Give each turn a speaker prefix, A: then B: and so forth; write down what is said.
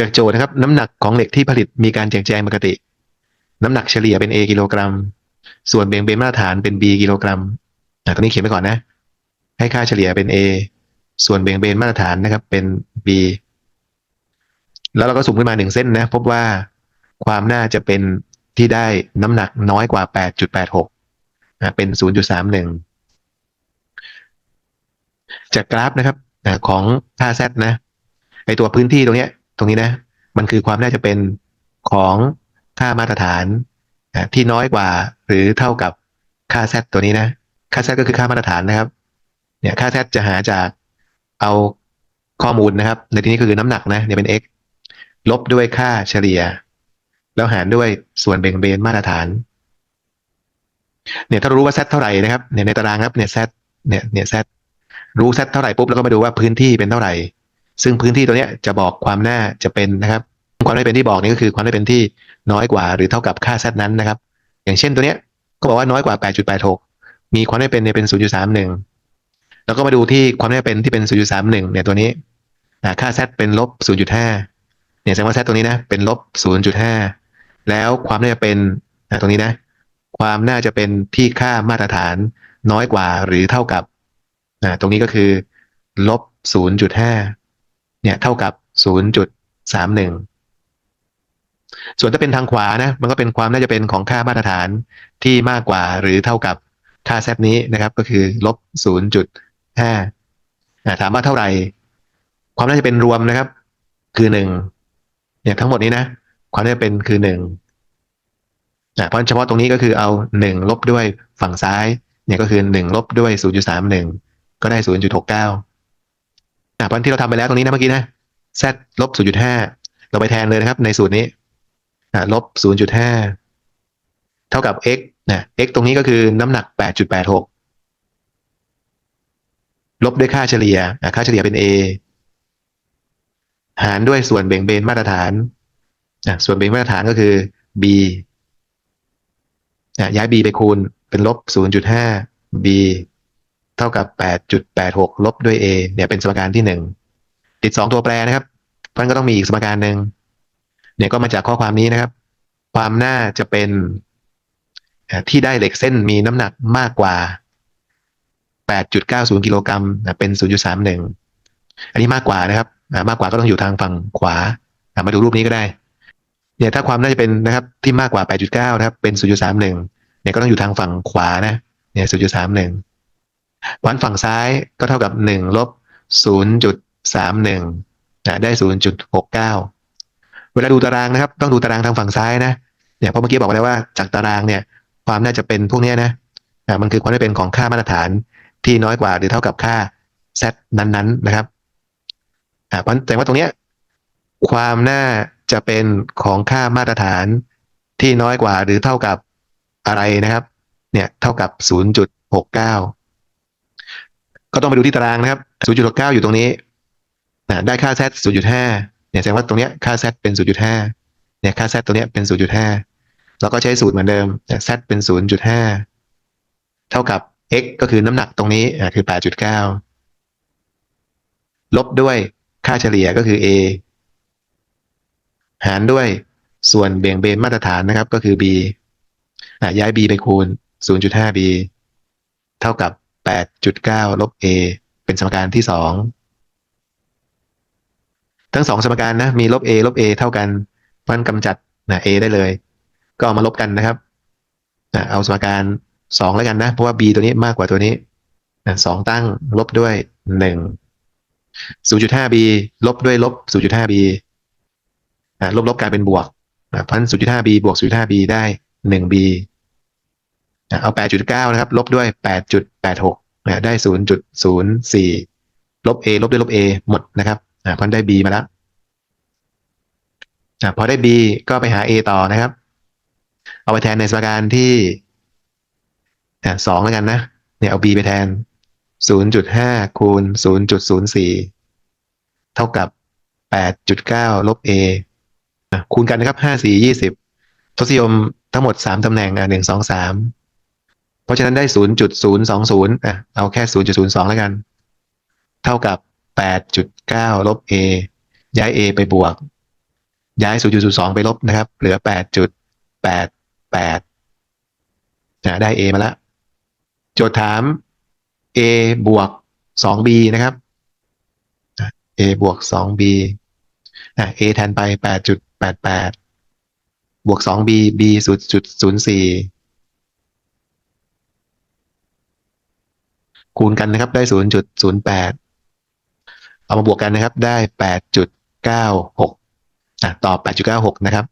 A: จากโจทย์นะครับ น้ำหนักของเหล็กที่ผลิตมีการแจกแจงปกติ น้ำหนักเฉลี่ยเป็น A กิโลกรัม ส่วนเบี่ยงเบนมาตรฐานเป็น B กิโลกรัมอะตรงนี้เขียนไปก่อนนะ ให้ค่าเฉลี่ยเป็น A ส่วนเบี่ยงเบนมาตรฐานนะครับเป็น B แล้วเราก็สุ่มขึ้นมาหนึ่งเส้นนะ พบว่าความน่าจะเป็นที่ได้น้ำหนักน้อยกว่า 8.86อะเป็น 0.31 จากกราฟนะครับของค่า Z นะไอตัวพื้นที่ตรงเนี้ย ตรงนี้นะมันคือความน่าจะเป็นของค่ามาตรฐานอะที่น้อยกว่าหรือเท่ากับค่า Z ตัวนี้นะค่า Z ก็คือค่ามาตรฐานนะครับเนี่ยค่า Z จะหาจากเอาข้อมูลนะครับ ในที่นี้คือน้ำหนักนะเนี่ยเป็น x ลบด้วยค่าเฉลี่ย แล้วหารด้วยส่วนเบ่งเบนมาตรฐาน เนี่ยถ้ารู้ว่า z เท่าไหร่นะครับเนี่ยในตารางครับเนี่ย z เนี่ยเนี่ย z รู้ z เท่าไหร่ปุ๊บแล้วก็มาดูว่าพื้นที่เป็นเท่าไหร่ ซึ่งพื้นที่ตัวเนี้ยจะบอกความน่าจะเป็นนะครับความน่าจะเป็นที่บอกนี่ก็คือความน่าจะเป็นที่น้อยกว่า หรือเท่ากับค่า z นั้นนะครับ อย่างเช่นตัวเนี้ยก็บอกว่าน้อยกว่า 8.86 มีความน่าจะเป็นเนี่ยเป็น 0.31 แล้วก็มาดูที่ความน่าจะเป็นที่เป็น 0.31 เนี่ยตัวนี้อ่าค่า z เป็นลบ 0.5 เนี่ยแสดงว่า z ตรงนี้นะเป็นลบ 0.5 แล้วความน่าจะเป็นตรงนี้นะ ความน่าจะเป็นที่ค่ามาตรฐานน้อยกว่าหรือเท่ากับตรงนี้ก็คือลบ 0.5 เนี่ยเท่ากับ 0.31 ส่วนถ้าเป็นทางขวานะมันก็เป็นความน่าจะเป็นของค่ามาตรฐานที่มากกว่าหรือเท่ากับค่า z นี้นะครับก็คือลบ 0.5อ่าถามว่าเท่าไหร่ ความน่าจะเป็นรวมนะครับ คือหนึ่งเนี่ยทั้งหมดนี้นะ ความน่าจะเป็นคือหนึ่งเพราะเฉพาะตรงนี้ก็คือเอาหนึ่งลบด้วยฝั่งซ้าย เนี่ยก็คือหนึ่งลบด้วย 0.31 ก็ได้ 0.69 อ่าเพราะที่เราทำไปแล้วตรงนี้นะเมื่อกี้นะ z ลบ0.5เราไปแทนเลยนะครับ ในสูตรนี้อ่าลบ0.5เท่ากับ x นะ x ตรงนี้ก็คือน้ำหนัก8.86ลบด้วยค่าเฉลี่ยอ่าค่าเฉลี่ยเป็น a หารด้วยส่วนเบ่งเบนมาตรฐานอะส่วนเบ่งมาตรฐานก็คือ b อะย้าย b ไปคูณเป็นลบ 0.5 b เท่ากับ 8.86 ลบด้วย a เนี่ยเป็นสมการที่หนึ่งติดสองตัวแปรนะครับเพราะนั้นก็ต้องมีอีกสมการหนึ่งเนี่ยก็มาจากข้อความนี้นะครับ ความน่าจะเป็นที่ได้เหล็กเส้นมีน้ำหนักมากกว่า 8.90 กิโลกรัมอะเป็น 0.31 อันนี้มากกว่านะครับ มากกว่าก็ต้องอยู่ทางฝั่งขวาอ่ามาดูรูปนี้ก็ได้ เนี่ยถ้าความน่าจะเป็นนะครับที่มากกว่า 8.9 นะครับ เป็น 0.31 เนี่ยก็ต้องอยู่ทางฝั่งขวานะ เนี่ย 0.31 วันฝั่งซ้ายก็เท่ากับ1ลบ0.31นะได้ 0.69 เวลาดูตารางนะครับ ต้องดูตารางทางฝั่งซ้ายนะเนี่ยเพราะเมื่อกี้บอกไปแล้วว่าจากตารางเนี่ยความน่าจะเป็นพวกนี้นะอ่ามันคือความน่าจะเป็นของค่ามาตรฐานที่น้อยกว่าหรือเท่ากับค่า z นั้นๆนะครับอ่าเพราะแต่ว่าตรงเนี้ยความน่าจะเป็นของค่ามาตรฐานที่น้อยกว่าหรือเท่ากับอะไรนะครับ เนี่ยเท่ากับ 0.69 ก็ต้องไปดูที่ตารางนะครับ 0.69 อยู่ตรงนี้นะได้ค่า z 0.5 เนี่ยแสดงว่าตรงเนี้ยค่า z เป็น 0.5 เนี่ยค่า z ตัวเนี้ยเป็น 0.5 แล้วก็ใช้สูตรเหมือนเดิม z เป็น 0.5 เท่ากับ x ก็คือน้ำหนักตรงนี้อ่คือ 8.9 ลบด้วยค่าเฉลี่ยก็คือ a หารด้วยส่วนเบี่ยงเบนมาตรฐานนะครับก็คือ b อ่ย้าย b ไปคูณ 0.5b เท่ากับ 8.9 ลบ a เป็นสมการที่สองทั้งสองสมการนะ มีลบ a ลบ a เท่ากันเพราะฉะนั้นกำจัดนะ a ได้เลย ก็เอามาลบกันนะครับอะเอาสมการสองแล้วกันนะ เพราะว่า b ตัวนี้มากกว่าตัวนี้อะสองตั้งลบด้วยหนึ่ง 0.5b ลบด้วยลบ 0.5b อ่าลบลบกลายเป็นบวกอ่าเพราะฉะนั้น 0.5b บวก 0.5b ได้ 1b อ่าเอา 8.9 นะครับ ลบด้วย 8.86อ่าได้ 0.04 ลบ a ลบด้วยลบ a หมดนะครับอ่าเพราะได้ b มาแล้วอ่าพอได้ b ก็ไปหา a ต่อนะครับ เอาไปแทนในสมการที่อ่าสองแล้วกันนะ เนี่ยเอา b ไปแทน 0.5 คูณ 0.04 เท่ากับ 8.9 ลบ a อะคูณกันนะครับ 5 4 20ทศนิยมทั้งหมด 3 ตำแหน่งอะ1 2 3 ราะฉะนั้นได้ 0.020อะเอาแค่ 0.02 แล้วกัน เท่ากับ 8.9 ลบ a ย้าย a ไปบวก ย้าย 0.02 ไปลบนะครับ เหลือ 8.88นะได้ a มาแล้วโจทย์ถาม a บวก 2b นะครับ a บวก 2b อะ a แทนไป 8.88 บวก 2b b 0.04 คูณกันนะครับได้0.08เอามาบวกกันนะครับได้8.96อะตอ8.96นะครับ